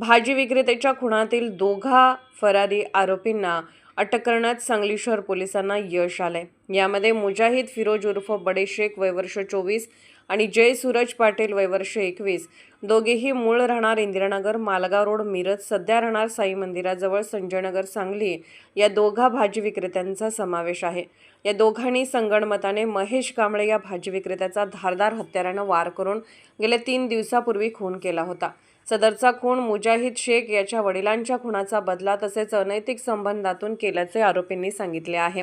भाजी विक्रेत्याच्या खुणातील दोघा फरारी आरोपींना अटक करण्यात सांगली शहर पोलिसांना यश आलंय. यामध्ये मुजाहिद फिरोज उर्फ बडे शेख वयवर्ष चोवीस आणि जय सूरज पाटील वयवर्ष एकवीस. दोघेही मूळ राहणार इंदिरानगर मालगाव रोड मिरज सध्या राहणार साई मंदिराजवळ संजयनगर सांगली. या दोघा भाजी विक्रेत्यांचा समावेश आहे. या दोघांनी संगणमताने महेश कांबळे या भाजी विक्रेत्याचा धारदार हत्यारानं वार करून गेल्या तीन दिवसापूर्वी खून केला होता. सदरचा खून मुजाहिद शेख याच्या वडिलांच्या खुनाचा बदला तसेच अनैतिक संबंधातून केल्याचे आरोपींनी सांगितले आहे.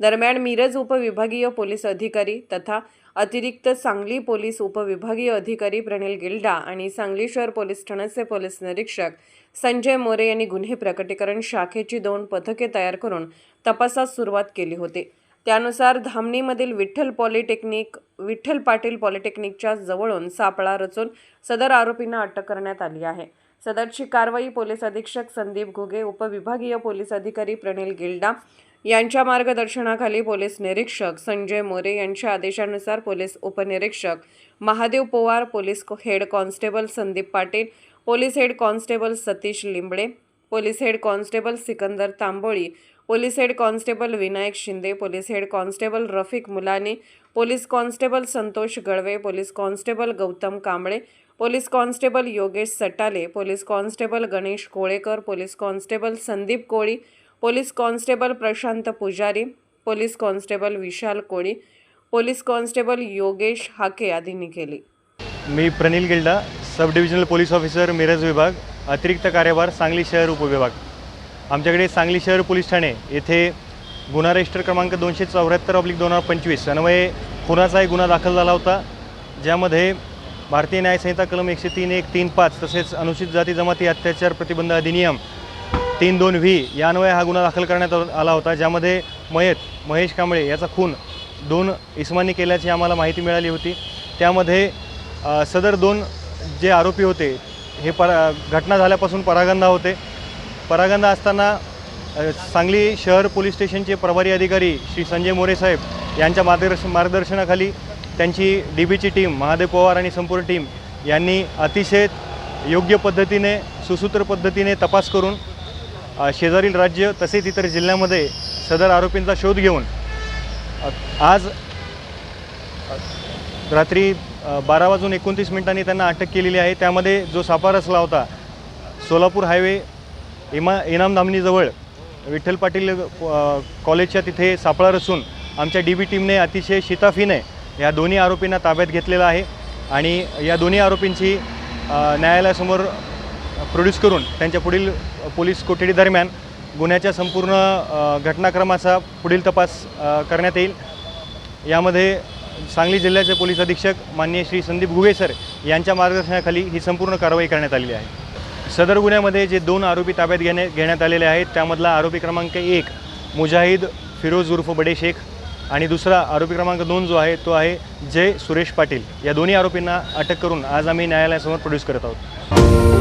दरम्यान मिरज उपविभागीय पोलीस अधिकारी तथा अतिरिक्त सांगली पोलीस उपविभागीय अधिकारी प्रणिल गिल्डा आणि सांगली शहर पोलीस ठाण्याचे पोलीस निरीक्षक संजय मोरे यांनी गुन्हे प्रकटीकरण शाखेची दोन पथके तयार करून तपासास सुरुवात केली होती. त्यानुसार धामणीमधील विठ्ठल पॉलिटेक्निक विठ्ठल पाटील पॉलिटेक्निकच्या जवळून सापळा रचून सदर आरोपींना अटक करण्यात आली आहे. सदरची कारवाई पोलीस अधीक्षक संदीप घुगे उपविभागीय पोलीस अधिकारी प्रणिल गिल्डा यांच्या मार्गदर्शनाखाली पोलीस निरीक्षक संजय मोरे यांच्या आदेशानुसार पोलीस उपनिरीक्षक Mahadev Powar police head constable Sandeep Patil police head constable Satish Limbade police head constable Sikandar Tamboli police head constable Vinayak Shinde police head constable Rafiq Mulani police constable Santosh Galve police constable Gautam Kamble police constable Yogesh Satale police constable Ganesh Kolekar police constable Sandeep Koli police constable Prashant Pujari police constable Vishal Koli police constable Yogesh Hake आदींनी केली मी Pranil Gilda sub divisional police officer Miraj विभाग अतिरिक्त कार्यभार सांगली शहर उपविभाग आमच्याकडे सांगली शहर police Thane येथे गुन्हा रजिस्टर क्रमांक दोनशे चौऱ्याहत्तर ऑब्लिक दोन हजार पंचवीस अन्वये खुनाचा एक गुन्हा दाखल झाला होता ज्यामध्ये भारतीय न्यायसंहिता कलम एकशे तीन एक तीन पाच तसेच अनुसूचित जाती जमाती अत्याचार प्रतिबंध अधिनियम तीन दोन व्ही या अन्वये हा गुन्हा दाखल करण्यात आला होता ज्यामध्ये मयत महेश कांबळे याचा खून दोन इस्मांनी केल्याची आम्हाला माहिती मिळाली होती. त्यामध्ये सदर दोन जे आरोपी होते हे परा घटना झाल्यापासून परागंदा होते. परागंदा असताना सांगली शहर पोलीस स्टेशनचे प्रभारी अधिकारी श्री संजय मोरे साहेब यांच्या मार्गदर्श मार्गदर्शनाखाली त्यांची डी बीची टीम महादेव पवार आणि संपूर्ण टीम यांनी अतिशय योग्य पद्धतीने सुसूत्र पद्धतीने तपास करून शेजारील राज्य तसेच इतर जिल्ह्यामध्ये सदर आरोपींचा शोध घेऊन आज रात्री बारा वाजून एकोणतीस मिनिटांनी त्यांना अटक केलेली आहे. त्यामध्ये जो सापा रचला होता सोलापूर हायवे इमा इनाम धामणीजवळ विठ्ठल पाटील कॉलेजच्या तिथे सापळा रचून आमच्या डी बी टीमने अतिशय शिताफीने या दोन्ही आरोपींना ताब्यात घेतलेला आहे. आणि या दोन्ही आरोपींची न्यायालयासमोर प्रोड्यूस करून त्यांच्या पुढील पोलीस कोठडीदरम्यान गुन्ह्याच्या संपूर्ण घटनाक्रमाचा पुढील तपास करण्यात येईल. यामध्ये सांगली जिल्ह्याचे पोलीस अधीक्षक माननीय श्री संदीप घुगे सर यांच्या मार्गदर्शनाखाली ही संपूर्ण कारवाई करण्यात आलेली आहे. सदर गुन्ह्यामध्ये जे दोन आरोपी ताब्यात घेणे घेण्यात आलेले आहेत त्यामधला आरोपी क्रमांक एक मुजाहिद फिरोज उर्फ बडे शेख आणि दुसरा आरोपी क्रमांक दोन जो आहे तो आहे जय सुरेश पाटील. या दोन्ही आरोपींना अटक करून आज आम्ही न्यायालयासमोर प्रोड्यूस करत आहोत.